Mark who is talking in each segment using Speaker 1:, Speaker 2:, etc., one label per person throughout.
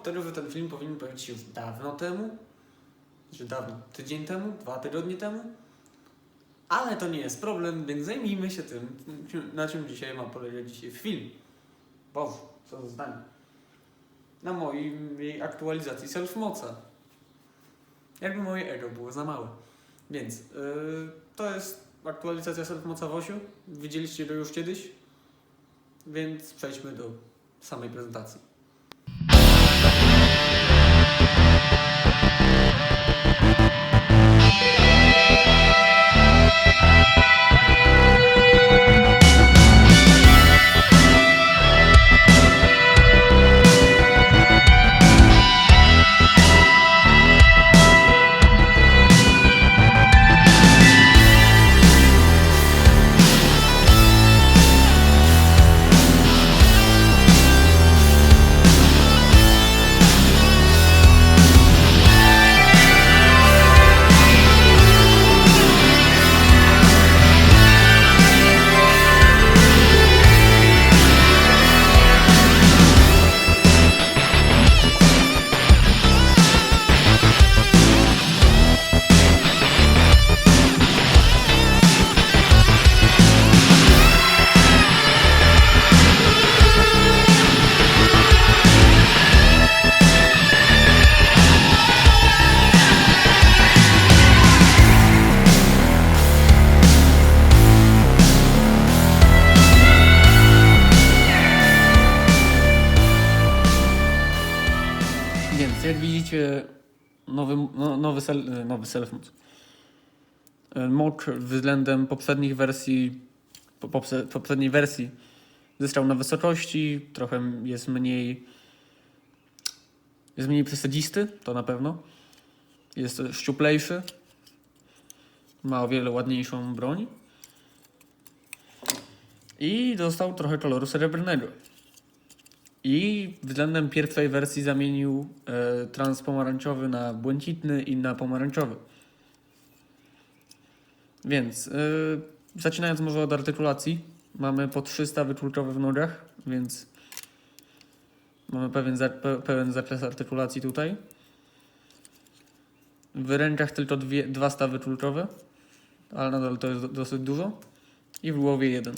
Speaker 1: wtedy, że ten film powinien pojawić się już dawno temu. Że dawno, tydzień temu, dwa tygodnie temu. Ale to nie jest problem, więc zajmijmy się tym, na czym dzisiaj ma polegać film. Boże, co za zdanie. Na mojej aktualizacji self-moca. Jakby moje ego było za małe. Więc yy, to jest aktualizacja self-moca w Osiu. Widzieliście go już kiedyś. Więc przejdźmy do samej prezentacji. Więc jak widzicie, nowy, no, nowy, sel, nowy self Mod względem poprzednich wersji, po, popse- poprzedniej wersji zyskał na wysokości, trochę jest mniej jest mniej przesadzisty, to na pewno. Jest szczuplejszy. Ma o wiele ładniejszą broń. I dostał trochę koloru srebrnego. I względem pierwszej wersji zamienił e, transpomarańczowy na błękitny i na pomarańczowy. Więc e, zaczynając może od artykulacji, mamy po 300 wykluczowe w nogach, więc mamy pewien, za, pe, pełen zakres artykulacji tutaj. W rękach tylko dwie, dwa stawy kluczowe, ale nadal to jest do, dosyć dużo. I w głowie jeden.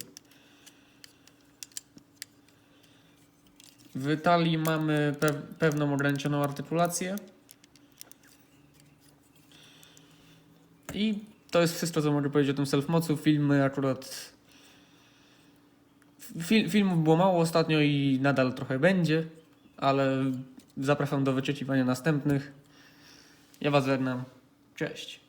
Speaker 1: W talii mamy pe pewną ograniczoną artykulację. I to jest wszystko, co mogę powiedzieć o tym self-mocu. Filmy akurat... Fil filmów było mało ostatnio i nadal trochę będzie, ale zapraszam do wyczekiwania następnych. Ja Was żegnam. Cześć.